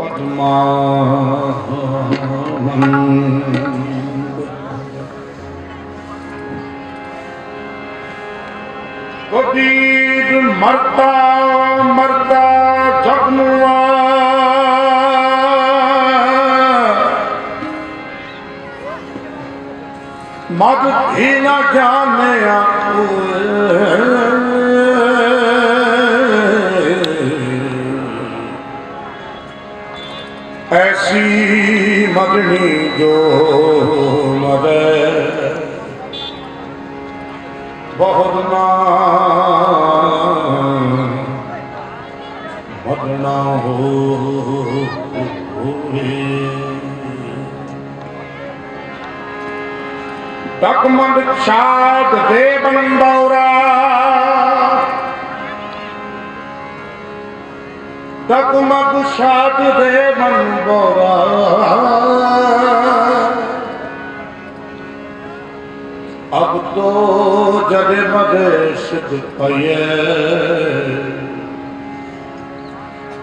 ਪਦਮਾਨੰਦ ਕਬੀਰ ਮਰਦਾ ਮਰਦਾ ਜਗਨੂਆ ਮਦ ਹੀ ਨਾ ਮਗਣੀ ਜੋ ਮਰੇ। ਬਹੁਤ ਨਾ ਮਗਣਾ ਹੋ ਹੋਏ ਡਕਮੰਡ ਦੇ ਬੰਦੌਰਾ ਡਕਮੰਡ ਛਾਦ ਦੇ ਬੰਦੌਰਾ ਅਬ ਤੋ ਜਦੇ ਮਦੇ ਸਿਧ ਪਈਏ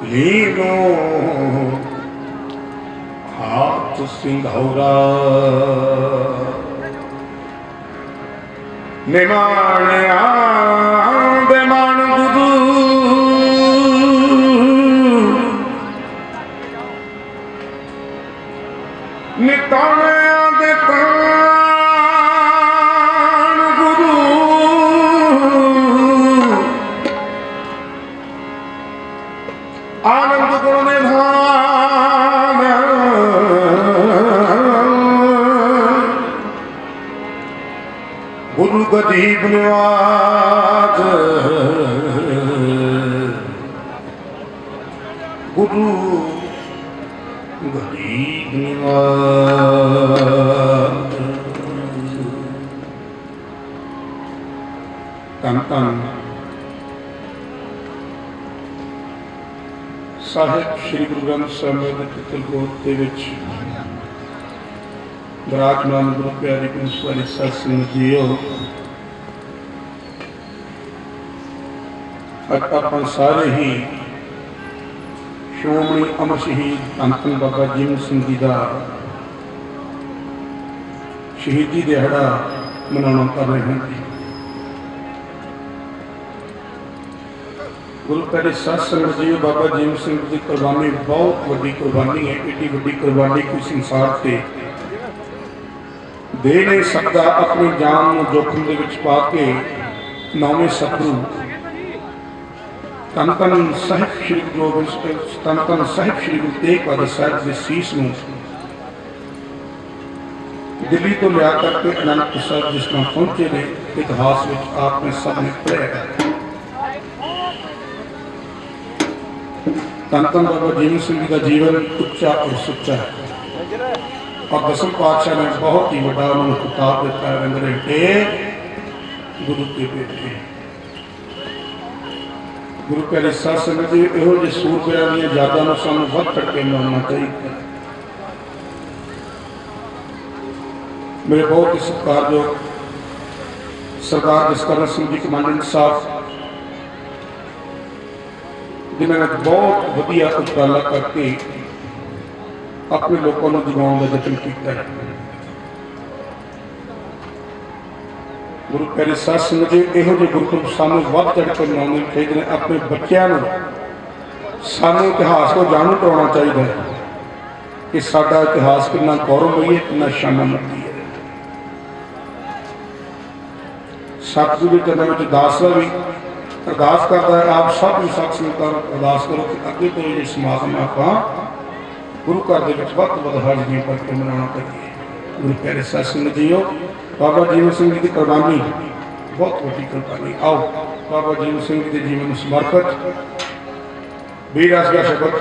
ਲੀਨੋ ਹਾਥ ਸਿੰਘੌਰਾ ਨਿਮਾਣਿਆ ਗੁਰੂ ਨਿਵਾਜ। ਗੁਰੂ ਗਰੀਬ ਨਿਵਾਜ। ਤਨ ਤਨ ਸਾਹਿਬ ਸ੍ਰੀ ਗੁਰੂ ਗ੍ਰੰਥ ਸਾਹਿਬ ਦੇ ਕਿਤਲਕੋਟ ਦੇ ਵਿੱਚ ਵਿਰਾਜਮਾਨ ਗੁਰੂ ਪਿਆਰੀ ਗੁਰੂ ਸਵਾਰੀ ਸਾਧ ਸੰਗਤ ਜੀਓ। ਆਪਾਂ ਸਾਰੇ ਹੀ ਸ਼੍ਰੋਮਣੀ ਅਮਰ ਸ਼ਹੀਦ ਧੰਨ ਬਾਬਾ ਜੀਵਨ ਸਿੰਘ ਜੀ ਦਾ ਸ਼ਹੀਦੀ ਦਿਹਾੜਾ ਮਨਾਉਣਾ ਕਰ ਰਹੇ ਹਾਂ ਗੁਰੂ ਪਿਆਰੇ ਸਾਧ ਸੰਗਤ ਜੀ, ਬਾਬਾ ਜੀਵਨ ਸਿੰਘ ਦੀ ਕੁਰਬਾਨੀ ਬਹੁਤ ਵੱਡੀ ਕੁਰਬਾਨੀ ਹੈ, ਏਡੀ ਵੱਡੀ ਕੁਰਬਾਨੀ ਕੋਈ ਸੰਸਾਰ ਤੇ ਦੇ ਨਹੀਂ ਸਕਦਾ, ਆਪਣੀ ਜਾਨ ਨੂੰ ਜੋਖਮ ਦੇ ਵਿੱਚ ਪਾ ਕੇ ਨੌਵੇਂ ਸਤਿਗੁਰੂ ਤਨ ਤਨ ਸਾਹਿਬ ਸ੍ਰੀ ਗੁਰੂ ਗੋਬਿੰਦ ਸਿੰਘ ਤਨ ਤਨ ਸਾਹਿਬ ਸ੍ਰੀ ਗੁਰੂ ਤੇਗ ਬਹਾਦਰ ਸਾਹਿਬ ਦੇ ਸੀਸ ਨੂੰ ਦਿੱਲੀ ਤੋਂ ਲਿਆ ਕਰਕੇ ਅਨੰਦਪੁਰ ਸਾਹਿਬ ਜਿਸ ਨਾਲ ਪਹੁੰਚੇ ਨੇ ਇਤਿਹਾਸ ਵਿੱਚ ਆਪ ਨੇ ਸਭ ਨੇ ਪੜ੍ਹਿਆ ਹੈ ਤਨ ਤਨ ਬਾਬਾ ਜੀਵਨ ਸਿੰਘ ਜੀ ਦਾ ਜੀਵਨ ਉੱਚਾ ਔਰ ਸੁੱਚਾ ਹੈ ਔਰ ਦਸਮ ਪਾਤਸ਼ਾਹ ਨੇ ਬਹੁਤ ਹੀ ਵੱਡਾ ਉਹਨਾਂ ਨੂੰ ਖਿਤਾਬ ਦਿੱਤਾ ਹੈ ਰੰਗਰੇਟੇ ਗੁਰੂ ਕੇ ਬੇਟੇ ਗੁਰੂ ਪਿਆਰੇ ਸਾਧ ਸੰਗਤ ਜੀ ਇਹੋ ਜਿਹੇ ਸੂਰਬਿਆਂ ਦੀਆਂ ਯਾਦਾਂ ਨੂੰ ਸਾਨੂੰ ਵੱਧ ਚੜ੍ਹ ਕੇ ਮਨਾਉਣਾ ਚਾਹੀਦਾ। ਮੇਰੇ ਬਹੁਤ ਹੀ ਸਤਿਕਾਰਯੋਗ ਸਰਦਾਰ ਜਸਕਰਨ ਸਿੰਘ ਜੀ, ਕਮਾਂਡੈਂਟ ਸਾਹਿਬ, ਜਿਨ੍ਹਾਂ ਨੇ ਬਹੁਤ ਵਧੀਆ ਉਪਰਾਲਾ ਕਰਕੇ ਆਪਣੇ ਲੋਕਾਂ ਨੂੰ ਜਗਾਉਣ ਦਾ ਯਤਨ ਕੀਤਾ ਹੈ। ਗੁਰੂ ਪਿਆਰੇ ਸਾਧ ਸੰਗਤ ਜੀ, ਇਹੋ ਜਿਹੇ ਗੁਰਪੁਰਬ ਸਾਨੂੰ ਵੱਧ ਚੜ੍ਹ ਕੇ ਮਨਾਉਣੇ ਚਾਹੀਦੇ ਨੇ, ਆਪਣੇ ਬੱਚਿਆਂ ਨੂੰ। ਸਾਨੂੰ ਇਤਿਹਾਸ ਤੋਂ ਜਾਣੂ ਕਰਾਉਣਾ ਚਾਹੀਦਾ ਹੈ ਕਿ ਸਾਡਾ ਇਤਿਹਾਸ ਕਿੰਨਾ ਗੌਰਵਮਈ ਹੈ, ਕਿੰਨਾ ਸ਼ਾਨਮਈ ਹੈ। ਸਤਿਗੁਰੂ ਦੇ ਚਰਨਾਂ ਵਿੱਚ ਦਾਸ ਦਾ ਵੀ ਅਰਦਾਸ ਕਰਦਾ ਹੈ। ਆਪ ਸਭ ਨੂੰ ਸਤ ਸੰਗਤਾਂ ਨੂੰ ਅਰਦਾਸ ਕਰੋ ਕਿ ਅੱਗੇ ਤੋਂ ਇਹ ਸਮਾਗਮ ਆਪਾਂ ਗੁਰੂ ਘਰ ਦੇ ਵਿੱਚ ਵੱਧ ਤੋਂ ਵੱਧ ਹਾਜ਼ਰੀਆਂ ਭਰ ਕੇ ਮਨਾਉਣਾ ਕਰੀਏ ਗੁਰੂ ਪਿਆਰੇ ਸਾਧ ਸੰਗਤ ਜੀਓ ਬਾਬਾ ਜੀਵਨ ਸਿੰਘ ਜੀ ਦੀ ਕੁਰਬਾਨੀ, ਬਹੁਤ ਵੱਡੀ ਕੁਰਬਾਨੀ। ਆਓ, ਬਾਬਾ ਜੀਵਨ ਸਿੰਘ ਜੀ ਦੇ ਜੀਵਨ ਨੂੰ ਸਮਰਪਿਤ ਵੀਰ ਦਾ ਸ਼ਬਦ,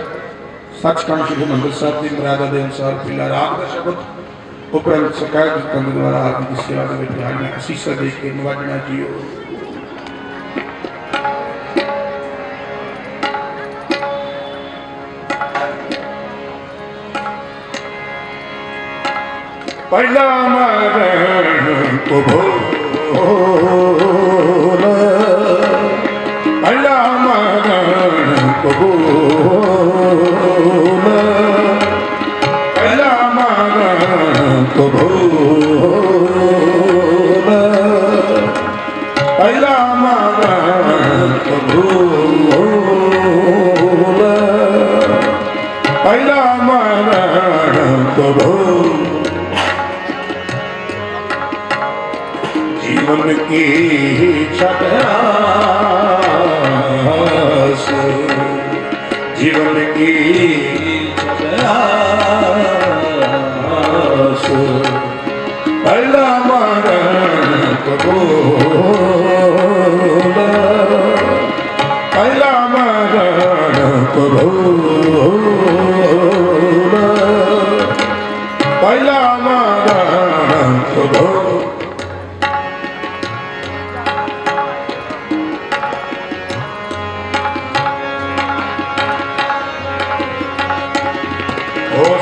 ਸੱਚਖੰਡ ਸ਼੍ਰੀ ਹਰਿਮੰਦਰ ਸਾਹਿਬ ਦੀ ਮਰਿਆਦਾ ਦੇ ਅਨੁਸਾਰ ਪਹਿਲਾ ਰਾਗ ਦਾ ਸ਼ਬਦ, ਉਪਰੰਤ ਸਕਾਇਤ ਕਰਨ ਦੁਆਰਾ ਆਪ ਦੀ ਸੇਵਾ ਦੇ ਵਿੱਚ ਹਾਜ਼ਰ, ਅਸੀਸਾਂ ਦੇ ਕੇ ਨਿਵਾਜਣਾ ਜੀਓ। ਪਹਿਲਾ ਮਰਨ ਕੋ ਭੋਲ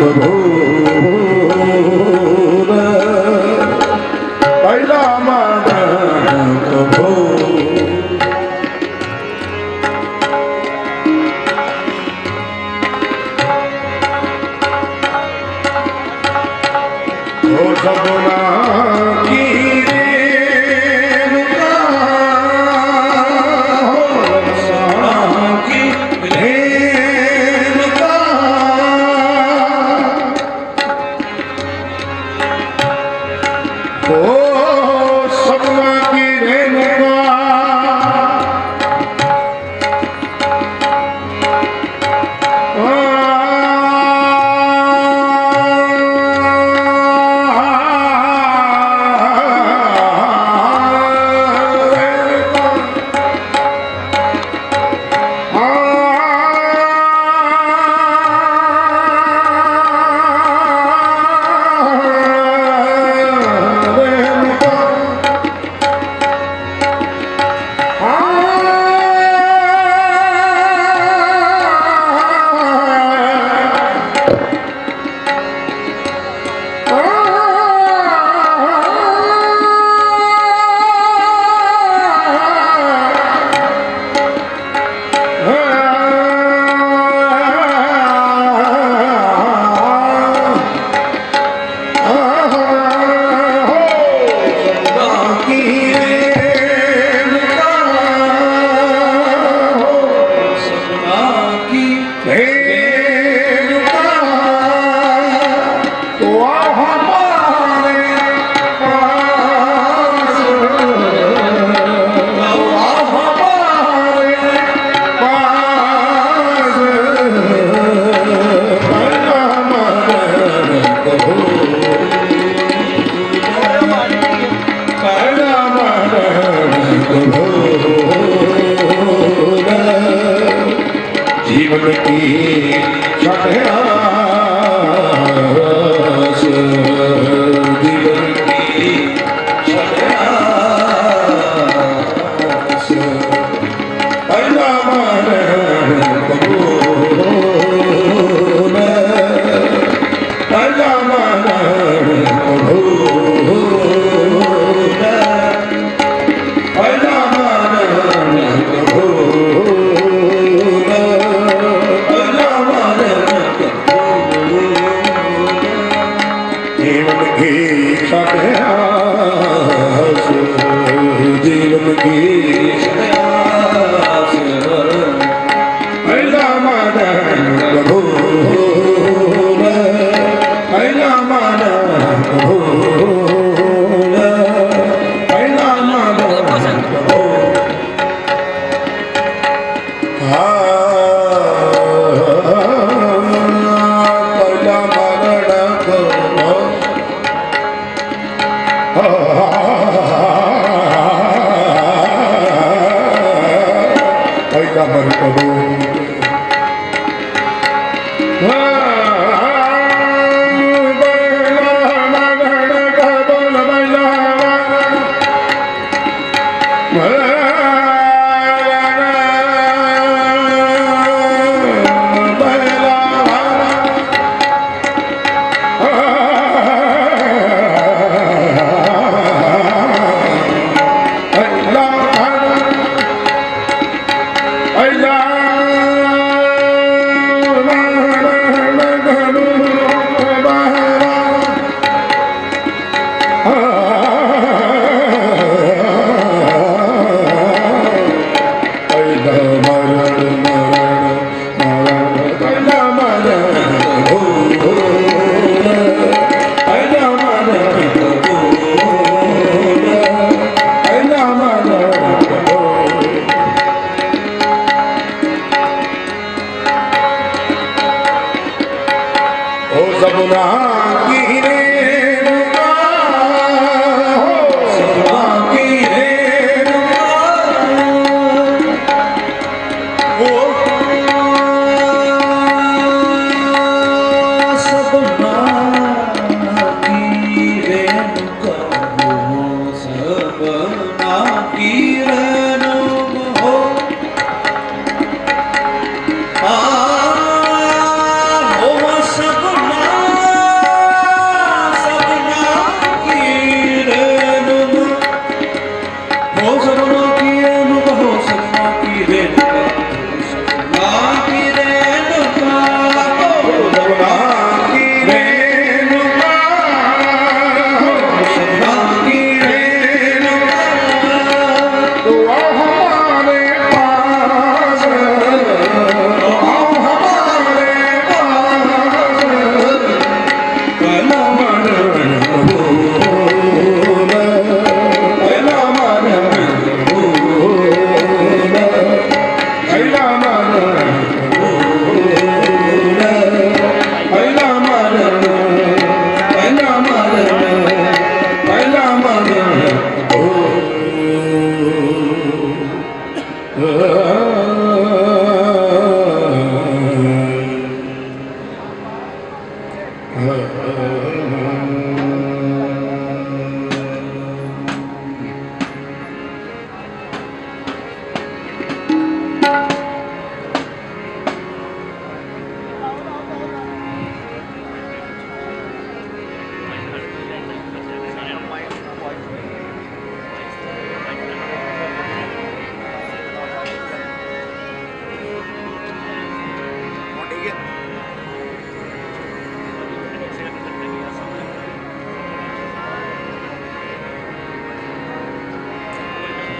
করবো जीवन की না người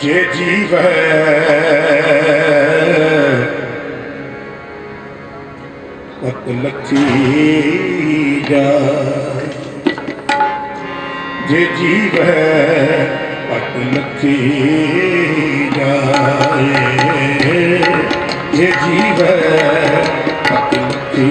ਜੇ ਜੀਵੈ। ਤਤ ਲਖੀ ਜਾਏ। ਜੇ ਜੀਵੈ ਤਤ ਲਖੀ ਜਾਏ। ਜੇ ਜੀਵੈ ਤਤ ਲਖੀ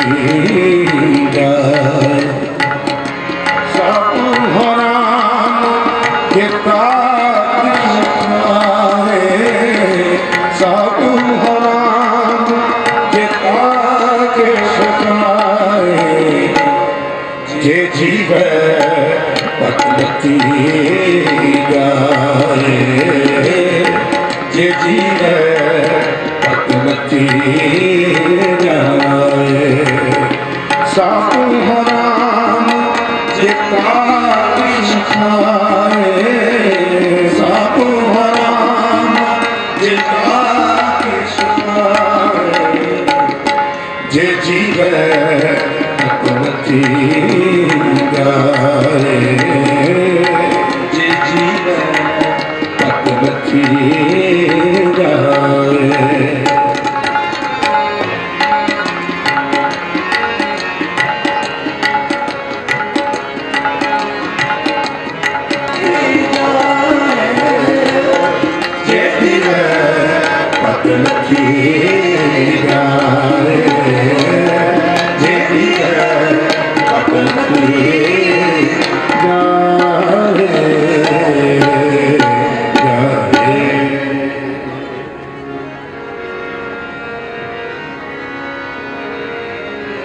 সাধু হরাম যে কাল